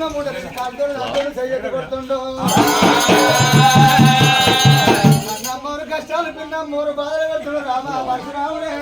ఉన్న మూట కాలుతో అందరూ చెయ్యకు కొడుతుండు అన్న మూడు కష్టాలు పిన్న మూడు బాధలు పెడుతున్నాడు రామ పరశురాముడే.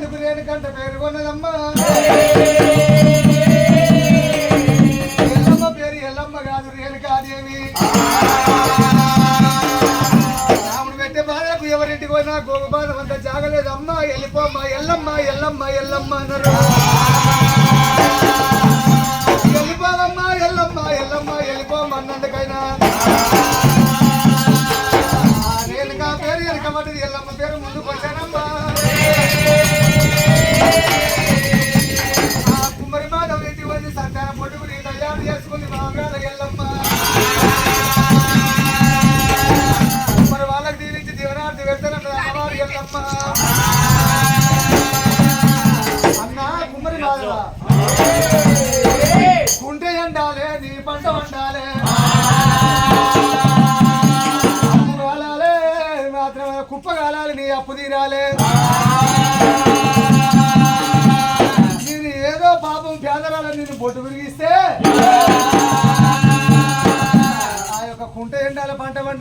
ఒట్టిన దొరికినందుకు రేణుకంట పేరు కొన్నదమ్మ. ఎల్లమ్మ పేరు ఎల్లమ్మ కాదు రేణుకాదేవి రాముడు పెట్టే బాధలకు ఎవరింటికి పోయినా గోగు బాధ అంత జాగలేదు అమ్మ వెళ్ళిపోమ్మ ఎల్లమ్మ ఎల్లమ్మ ఎల్లమ్మ అన్నారు. అమ్మవారు అన్న కుమ్మరి కుంటే ఎండాలే నీ పంట వండాలే కుప్ప కాలాలి నీ అప్పు తీరాలే.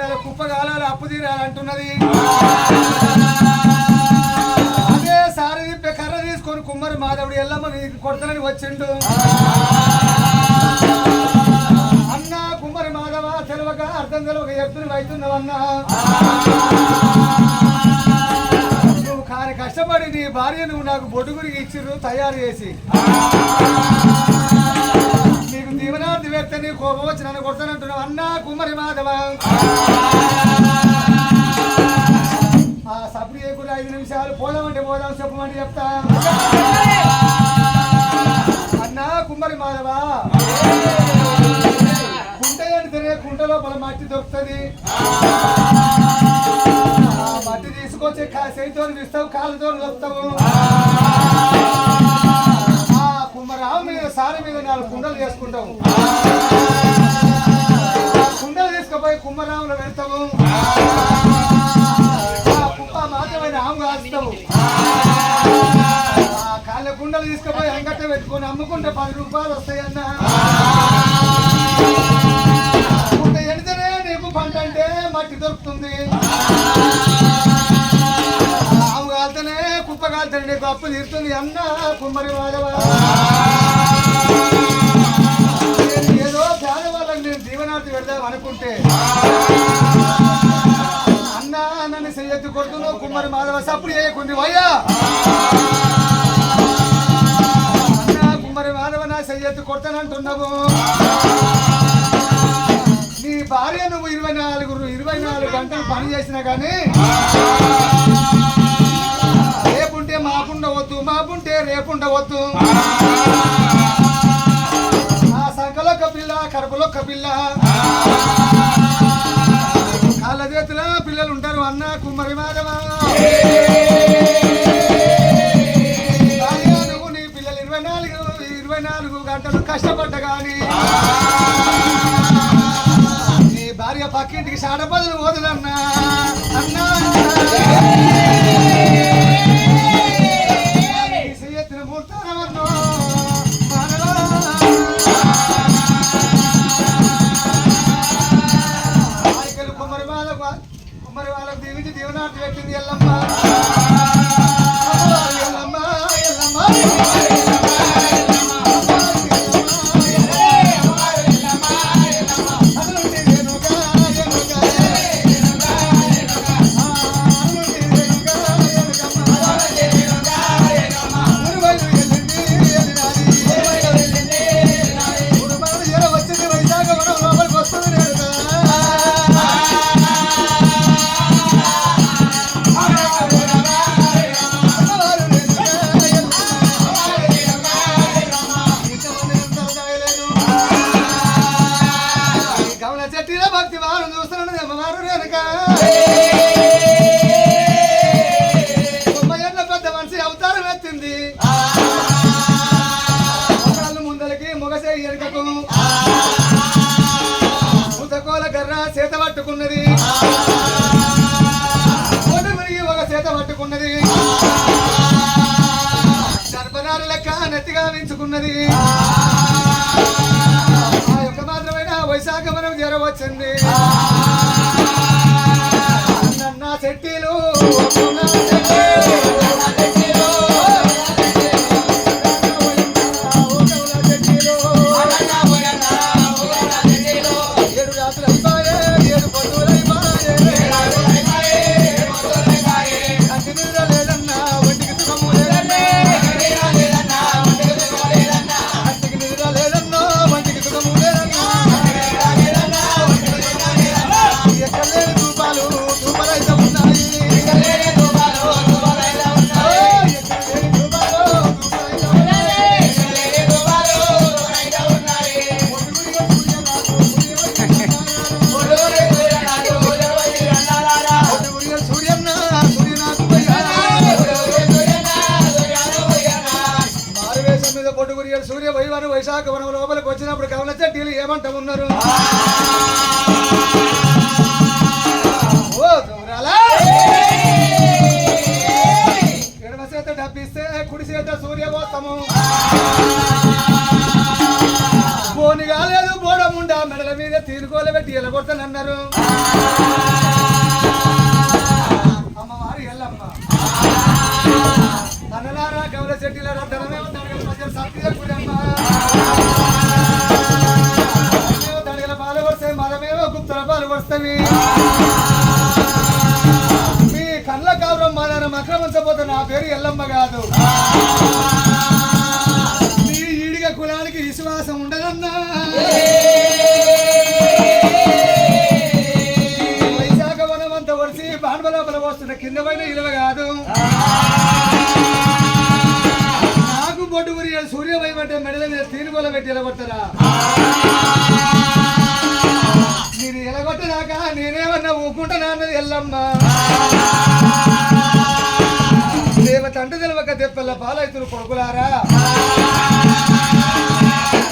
పంట కుప్ప కాలాలి అప్పు తీరాలి అంటున్నది అదే సారి తిప్పే కర్ర తీసుకొని కుమ్మరి మాధవుడు ఎల్లమ్మ నీకు కొడతానని వచ్చిండు. అన్న కుమ్మరి మాధవ తెలవక అర్థం తెలవక ఎత్తుని అవుతున్నావన్నా నువ్వు కాని కష్టపడి నీ భార్య నువ్వు నాకు బొడుగురికి ఇచ్చిర్రు తయారు చేసి. నీకు దీవనార్థి వ్యక్తి నీ కోపం వచ్చి నన్ను కొడతానంటున్నావు అన్నా కుమ్మరి మాధవ. ఆ సబ్రి కూడా ఐదు నిమిషాలు పోదామంటే పోదాం చెప్పమంటే చెప్తా. అన్నా కుమ్మరి మాధవ. కుంట ఎండితేనే కుంట లోపల మట్టి దొరుకుతుంది. మట్టి తీసుకొచ్చి చేతితో ఇస్తావు కాళ్ళతో దొరుకుతావు ఆ మీద సారి మీద నాలుగు కుండలు చేసుకుంటాము. కుండలు తీసుకుపోయి కుమ్మరాములు పెడతాము కుప్ప మాత్రమైన ఆము కాస్తాము కాళ్ళ కుండలు తీసుకుపోయి అంగట్ట పెట్టుకొని అమ్ముకుంటే పది రూపాయలు వస్తాయన్న. నీకు అప్పు తీరుతుంది అన్న కుమ్మరి మాధవ ఏదో ఏదో పేదవాళ్ళకి నేను జీవనార్థి పెడదాం అనుకుంటే. అన్న నన్ను చెయ్యొద్దు కొడుతున్నావు కుమ్మరి మాధవ సప్పుడు చేయకుంది వయ్యా. అన్న కుమ్మరి మాధవ నా చెయ్యొద్దు కొడతానంటున్నావు. నీ భార్య నువ్వు ఇరవై నాలుగు ఇరవై నాలుగు గంటలు పని చేసినా కానీ మాపుంటే రేపుండవద్దు. ఆ. సంకలొక్క పిల్ల కడుపులొక్క పిల్ల. కాళ్ళ చేతుల పిల్లలు ఉంటారు అన్న కుమ్మరి మాధవ. నువ్వు నీ పిల్లలు ఇరవై నాలుగు ఇరవై నాలుగు గంటలు కష్టపడ్డ కానీ నీ భార్య పక్కింటికి సాడపదలు వదలన్నా అన్నా. మరి వాళ్ళకి దీవించి దీవనార్థి పెట్టింది ఎల్లమ్మ ఎల్లమ్మ ఎల్లమ్మ. చూస్తున్నాను అమ్మవారు వెనక తొంభై ఏళ్ళ పెద్ద మనిషి అవతారం ఎత్తింది. ఒకళ్ళు ముందలకి మొగసే ఎరుకకు ముతకోల గర్ర చేత పట్టుకున్నది. ఒక చేత పట్టుకున్నది. సర్పనాలు లెక్క నెత్తిగా మించుకున్నది మాత్రమైన వైశాఖ మనం చేరవచ్చింది నన్న శెట్టిలు, సూర్యవోత్తము బోని కాలేదు బోడముండా మెడల మీద తీరుకోలే పెట్టి అన్నారు అమ్మవారి ఎల్లమ్మ. తనలారా గౌర చెట్టిల ధనమే తడగల మధ్య సత్య గురమ్మ పాలు వస్తాయి మరమేమో గుప్తల పాలు వస్తాయి మీ కళ్ళ కావరం మాదారం మక్రమించబోతే నా పేరు ఎల్లమ్మ కాదు. పెట్టి ఎలగొట్టరా మీరు ఎలగొట్టదాక నేనేమన్నా ఊకుంటున్నా అన్నది ఎల్లమ్మ. దేవ తంట తెలవక తెప్పల పాలైతులు కొడుకులారా.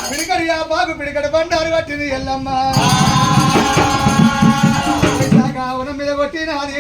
పిడికడి ఆ బాబు పిడికడి బండారు కట్టింది ఎల్లమ్మ. వైశాఖ మీద కొట్టినది.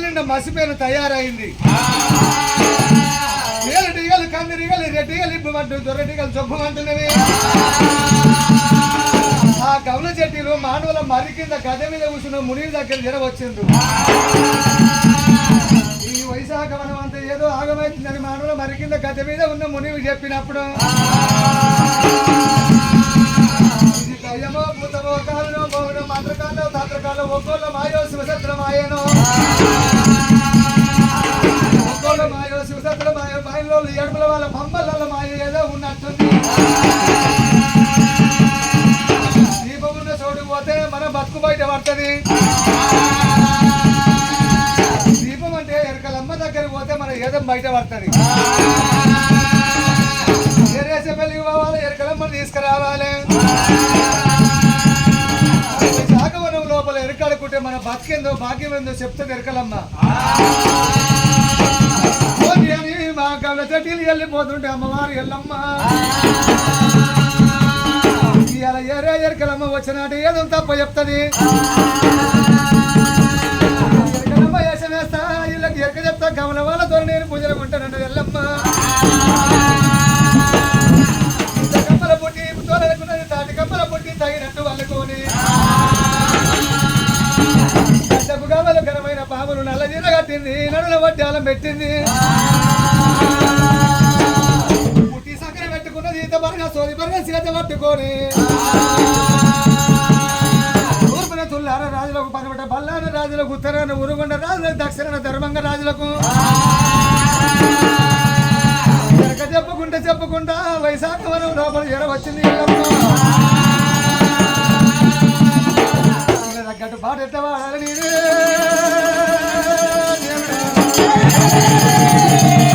నిండా మసిపేను తయారైంది. ఏలటిగలు కందిరిగలు రెడ్డిగలు ఇబ్బమంటూ దొరటిగలు చొప్పమంటున్నవి ఆ కవుల చెట్టిలు మానవుల మర్రి కింద గద మీద కూర్చున్న ముని దగ్గర జరవచ్చింది ఈ వైశాఖ వనం అంతా ఏదో ఆగమైతుందని మానవుల మర్రి కింద గద మీద ఉన్న మునివి చెప్పినప్పుడు ఇది దయ్యమో భూతమో కాలనో తంత్రకాలో ఒక్కోళ్ళ మాయో శివసత్ర మాయనో ఒక్కోళ్ళ మాయో శివసత్ర మాయ మాయలో ఎడుపుల వాళ్ళ పంపల మాయ ఏదో ఉన్నట్టుంది. దీపం ఉన్న చోటు పోతే మన బతుకు బయట పడుతుంది. దీపం అంటే ఎరకలమ్మ దగ్గరికి పోతే మన ఏదో బయట పడుతుంది. ఎరేసే పెళ్ళికి పోవాలి ఎరకలమ్మని తీసుకురావాలి. లోపల ఎరకాడుకుంటే మన బతికేందో భాగ్యం ఏందో చెప్తుంది ఎరకలమ్మ. పోనీ మా కళ్ళ చెట్టీలు వెళ్ళిపోతుంటే అమ్మవారు ఎల్లమ్మ. ఇవాళ ఎరే ఎరకలమ్మ వచ్చినాడు ఏదో తప్ప చెప్తుంది. ఎరకలమ్మ వేషం వేస్తా వీళ్ళకి ఎరక చెప్తా కమల వాళ్ళతో నేను పూజలు ఉంటానండి ఎల్లమ్మ. కట్టింది అలా పెట్టింది. పుట్టి సక్కర పెట్టుకున్నది ఈత బరగా సోది బరగా సీత పట్టుకొని. తుల్లార రాజులకు పనబట బల్లార రాజులకు ఉత్తరాన ఉరుగొండ రాజులకు దక్షిణ ధర్మంగ రాజులకు. చెప్పుకుంటే చెప్పుకుంటా వైశాఖ వనం లోపల ఎర వచ్చింది తగ్గట్టు పాట ఎట్ట వాడాలి వచ్చి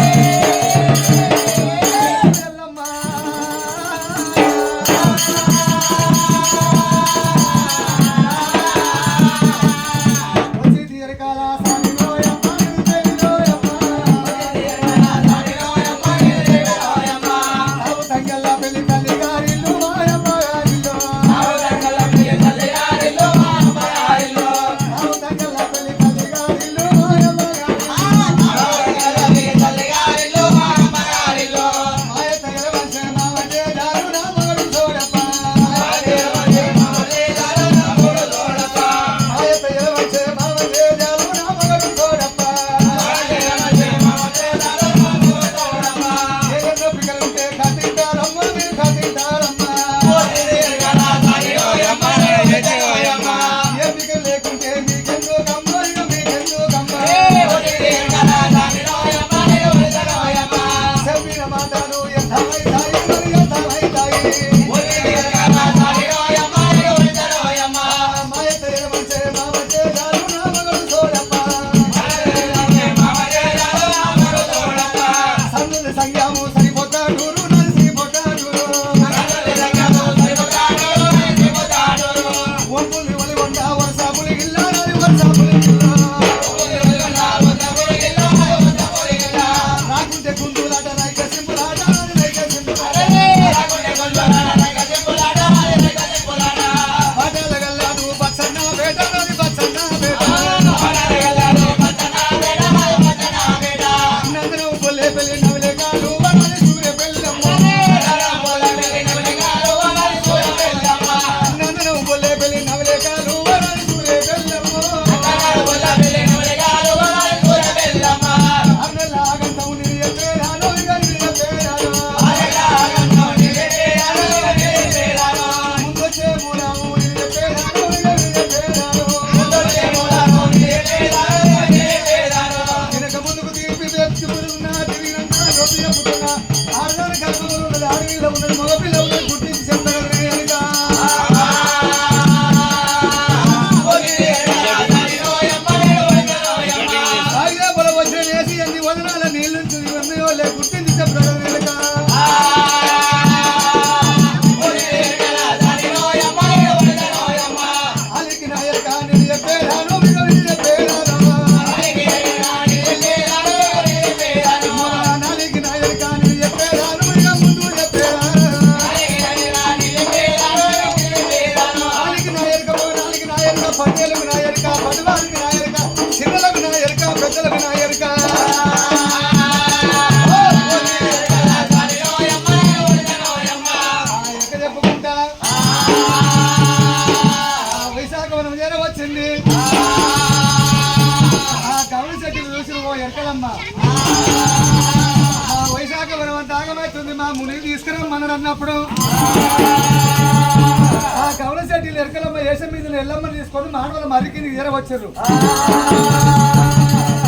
ఎరకలమ్మ ఏసం మీద ఎల్లమ్మ తీసుకొని మానవుల మరికి తీర వచ్చారు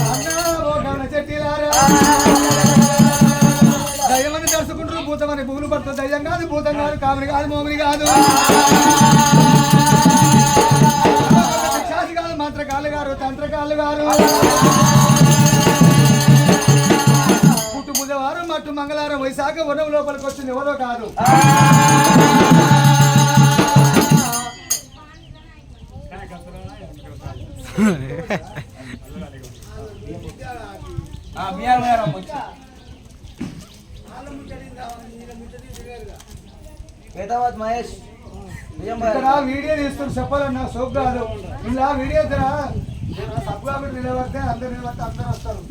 అన్నా, ఓ కవల చెట్టిలారా. దయ్యమని తడుచుకుంటారు భూతమని భూములు పడుతుంది దయ్యం కాదు భూతం కాదు కామిని కాదు మోమిని కాదు. కాదు మంత్రకాళ్ళు గారు తంత్రకాళ్ళు గారు. పుట్టు బుధవారం మట్టు మంగళవారం వైశాఖ వనం లోపలికి వచ్చింది ఎవరో కాదు. వేదావత్ మహేష్ ఇక్కడ వీడియో తీసుకుని చెప్పాలన్నా సోప్ కాదు. ఇలా వీడియో ఇక్కడ సబ్బు కాబట్టి నిలబడితే అందరు నిలబడితే అందరు వస్తారు.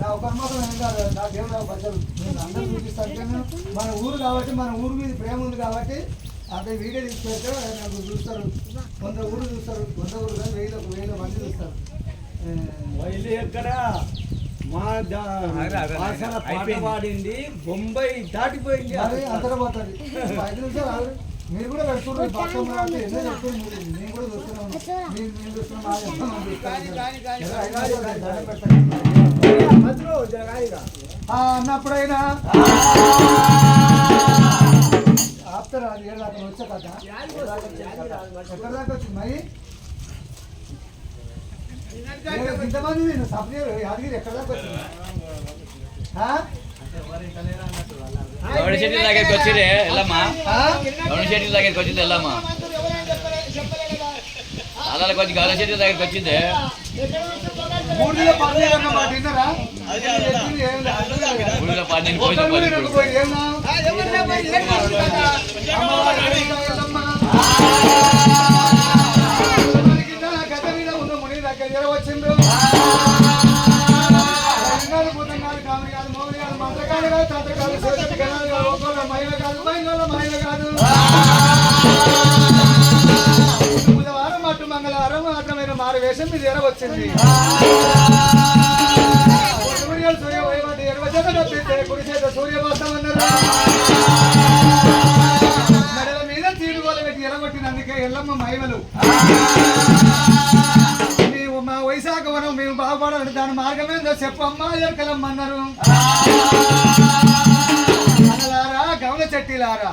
నా ఒక మాత్రం ఏం కాదు నా దేవుడు ప్రజలు నేను అందరూ చూపిస్తాను. మన ఊరు కాబట్టి మన ఊరు మీద ప్రేమ ఉంది కాబట్టి అంత వీడియో తీసుకెళ్తే నాకు చూస్తారు. వంద ఊరు చూస్తారు. వంద ఊరు కాదు వెయ్యి ఒక వేల మంది చూస్తారు. వైలు ఎక్కడ? మా దా- భాషల పాట పాడింది. బొంబాయి దాటిపోయింది మరి అంతలో పోతుంది ఐదు నిమిషాలు. మీరు కూడా పెడుతున్నారు ఎన్నో చెప్తున్నారు కూడా మీరు చూస్తున్న అన్నప్పుడైనా ఆపుతారా అది ఏడు దాకా వచ్చే కదా ఎక్కడ దాకా వచ్చింది మరి? ఇంతమంది నేను సబ్జెక్ట్ యాదగిరి ఎక్కడ దాకా వచ్చింది? గౌడ చెట్ల దగ్గరికి వచ్చిరే ఎల్లమ్మా ఆ? గౌడ చెట్ల దగ్గరికి వచ్చింది ఎల్లమ్మా అలా కొంచెం గౌడ చెట్ల దగ్గరికి వచ్చింది. మూడులో పర్లేదు అన్నమాట విన్నారా? చెప్పింది ఏం లేదు. అర్థం కాదు? కదా. ఊళ్ళో పన్నెండు పోయిన ఒక్కరు కూడా పది నాకు పోయి మాత్రమైన మీద ఎర వచ్చింది సూర్యుడు సూర్య వైవటి ఎడమ చేత నొప్పితే కుడి చేత సూర్యభాసం అన్నారు. మెడల మీద తీరుగోలు పెట్టి ఎరగొట్టినందుకే ఎల్లమ్మ మహిమలు. మేము మా వైశాఖ వనం మేము బాగుపడాలని దాని మార్గం చెప్పమ్మా ఎరకలమ్మ అన్నారు. అన్నలారా గమన చెట్టిలారా.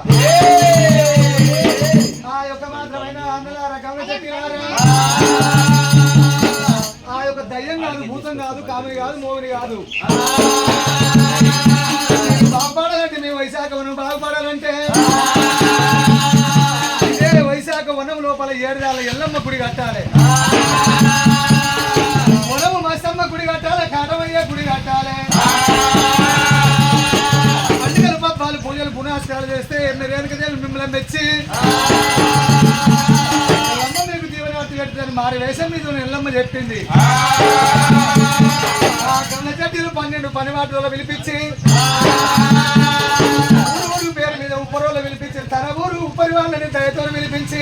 కాదు భూతం కాదు కామెడి కాదు మోగిని కాదు. బాగుపడాలంటే మీ వైశాఖ వనం బాగుపడాలంటే. వైశాఖ వనం లోపల ఏడుదాల ఎల్లమ్మ గుడి కట్టాలి. వనము మస్తమ్మ గుడి కట్టాలి కాటమయ్య గుడి కట్టాలి. పండుగలు పబ్బాలు పూజలు పునాస్కారాలు చేస్తే ఎన్ని రేణుకదేవి మిమ్మల్ని మెచ్చి కట్టిందని మారి వేషం మీద ఎల్లమ్మ చెప్పింది. ఆ. చెట్టిలు పన్నెండు పని వాటిలో పిలిపించి ఊరు పేరు మీద ఉప్పరోళ్ళు పిలిపించి తన ఊరు ఉప్పరి వాళ్ళని దయతో పిలిపించి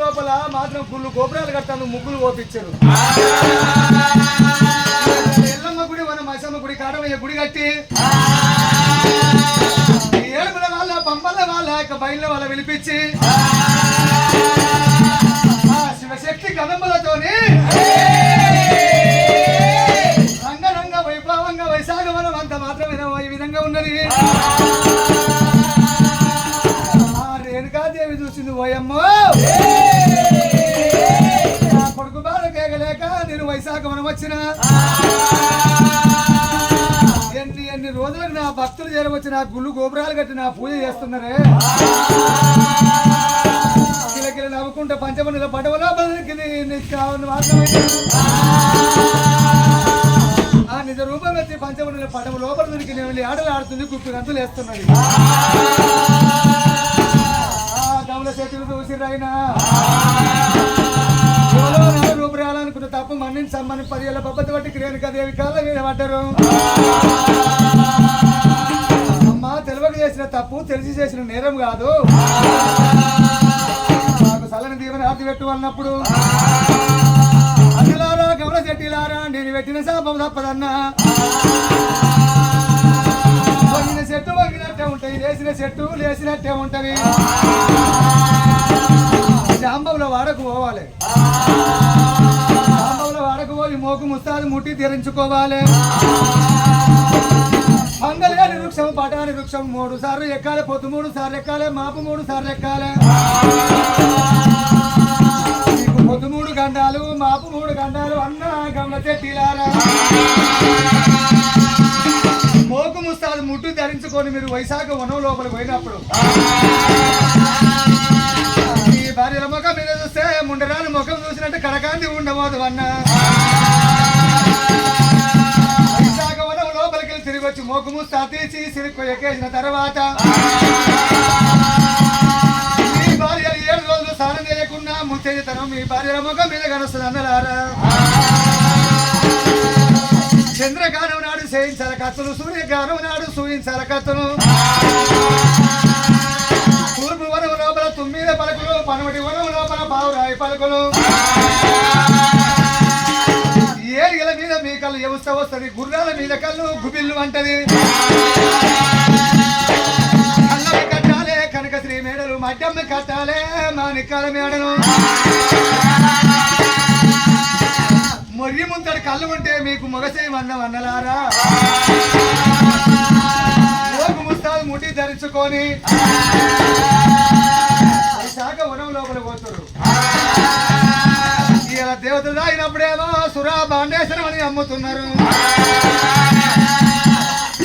లోపల మాత్రం గుళ్ళు గోపురాలు కట్టాను ముగ్గులు ఓపించారు ఎల్లమ్మ గుడి మన మైసమ్మ గుడి కాడమయ్య గుడి కట్టి ఈ వాళ్ళ యొక్క బయలు వాళ్ళ పిలిపించి ఆ శివశక్తి కదంబలతోని రంగరంగ వైభవంగా వైశాఖ వనం అంత మాత్రమే ఈ విధంగా ఉన్నది. రేణుకాదేవి చూసింది ఓయమ్మో. కొడుకు బాధ కేగలేక నేను వైశాఖవనం వచ్చిన. ఇన్ని రోజులకు నా భక్తులు చేరవచ్చి నా గుళ్ళు గోపురాలు కట్టి నా పూజ చేస్తున్నారే? కిలకిల నవ్వుకుంటే పంచమణిలో పడవలో బదిలికింది ఆ నిజ రూపం వచ్చి పంచమణిలో పడవ లోపల దొరికి వెళ్ళి ఆటలు ఆడుతుంది గుప్పి గంతులు వేస్తున్నది ఆ గమల చేతులు చూసిరైనా నా తప్పు మన్నిని సమ్మని పదివేల పద్ధతి బట్టి రేణుకాదేవి కాళ్ళ మీద పడ్డారు? అమ్మ తెలివక చేసిన తప్పు తెలిసి చేసిన నేరం కాదు. నాకు సలని దీవెన హాతి పెట్టు అన్నప్పుడు. అన్నలారా గమన చెట్టిలారా నేను పెట్టిన శాపం తప్పదన్నా. వంగిన చెట్టు వంగినట్టే ఉంటాయి లేచిన చెట్టు లేచినట్టే ఉంటవి జాంబంలో వాడకు పోవాలి. జాంబవుల మోకు ముస్తాదు ముట్టి తెరించుకోవాలి. మంగళగాని వృక్షం పటాని వృక్షం మూడు సార్లు ఎక్కాలి పొద్దు మూడు సార్లు ఎక్కాలి మాపు మూడు సార్లు ఎక్కాలి. నీకు పొద్దు మూడు గండాలు మాపు మూడు గండాలు అన్న గమల చెట్టిలారా. మోకు ముస్తాదు ముట్టు ధరించుకొని మీరు వైశాఖ వనం లోపలికి పోయినప్పుడు. ఈ భార్యల ముఖం మీద చూస్తే ముండరాని ముఖం అంటే కడకాంతి ఉండబోదు అన్న. వైశాఖ వనం లోపలికి వెళ్ళి తిరిగి వచ్చి మోకుము సతీసి తీసి ఎక్కేసిన తర్వాత మీ భార్య ఏడు రోజులు స్నానం చేయకుండా ముత్తైతనం మీ భార్య ముఖం మీద కనుస్తుంది అన్నలారా. చంద్రగానం నాడు చేయించాల కత్తులు సూర్యగానం నాడు సూయించాల కత్తులు చూస్తే వస్తుంది గుర్రాల మీద కళ్ళు గుబిల్లు అంటది. కనుక శ్రీ మేడలు మడ్డమ్మ కట్టాలే మాణిక్యాల మేడలు. మొర్రి ముంతడు కళ్ళు ఉంటే మీకు మొగసేయి వన్న వన్నలారా ఓకు ముస్తాలు ముట్టి ధరించుకొని శాఖ వనం లోపల పోతారు ఇలా దేవతలు తాగినప్పుడేమో సురా బాండేశ్వరం అని అమ్ముతున్నారు.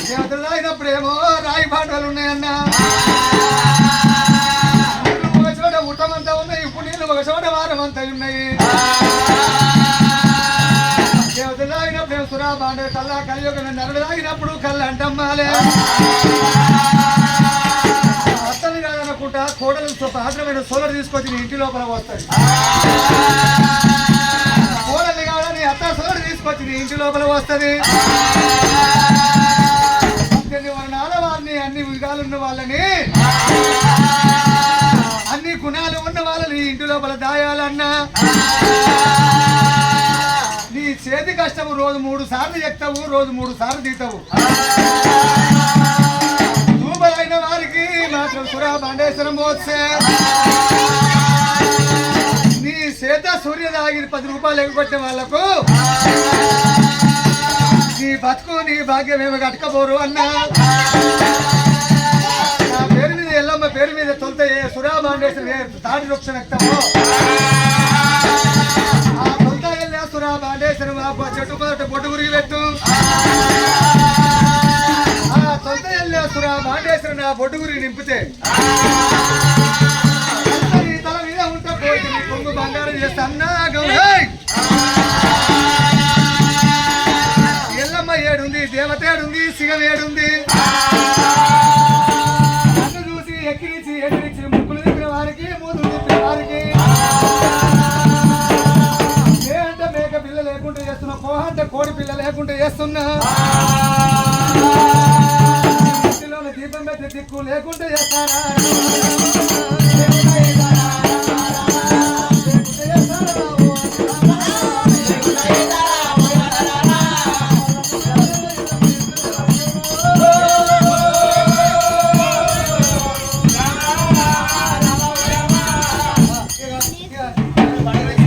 దేవతలు తాగినప్పుడేమో రాయి బాండలు ఉన్నాయన్నా. ఒక చోట ఉట్టమంతా ఉన్నాయి ఇప్పుడు నీళ్ళు ఒక చోట వారం అంతా ఉన్నాయి. దేవతలు తాగినప్పుడేమో సురా బాండే కల్లా కలియుగ నరుడు తాగినప్పుడు కళ్ళ అంటమ్మాలే కాదనుకుంటా కోడలతో పాత్రమైన సోలర్ తీసుకొచ్చి నీ ఇంటి లోపల వస్తాయి కోడలు కాదని అత్త సోలర్ తీసుకొచ్చి నీ ఇంటి లోపల వస్తుంది వర్ణాల వారిని అన్ని విధాలున్న వాళ్ళని అన్ని గుణాలు ఉన్న వాళ్ళని ఇంటి లోపల దాయాలన్నా. నీ చేతి కష్టము రోజు మూడు సార్లు చెప్తావు రోజు మూడు సార్లు తీతావు. సురా బాండేశ్వరం పోతే. నీ చేత సూర్య దాగి పది రూపాయలు ఎగ్గొట్టే వాళ్ళకు. నీ బతుకు నీ భాగ్యం ఏమి కట్టకపోరు అన్నా. నా పేరు మీద ఎల్లమ్మ పేరు మీద తొంత సురా బాండేశ్వరం తాడి వృక్షం ఎక్కుతాము ఆ తొంత ఎల్లే సురా బాండేశ్వరం చెట్టు మొదట బొడ్డు పెట్టు. బాండేశ్వరం నా బొడ్డు గురి నింపితే అంతా తల మీద ఉంటే పోయి కొంగు బంగారం చేస్తా అన్నా ఎల్లమ్మ ఏడుంది దేవత ఏడుంది సిగం ఏడుంది. నన్ను చూసి ఎక్కిరించి ఎక్కిరించి ముక్కులు తిప్పిన వారికి మూతులు తిప్పిన వారికి. ఏ మేక పిల్ల లేకుండా చేస్తున్నా కోహంటే కోడి పిల్ల లేకుండా చేస్తున్నా. దిక్కు లేకుండా చేస్తారా?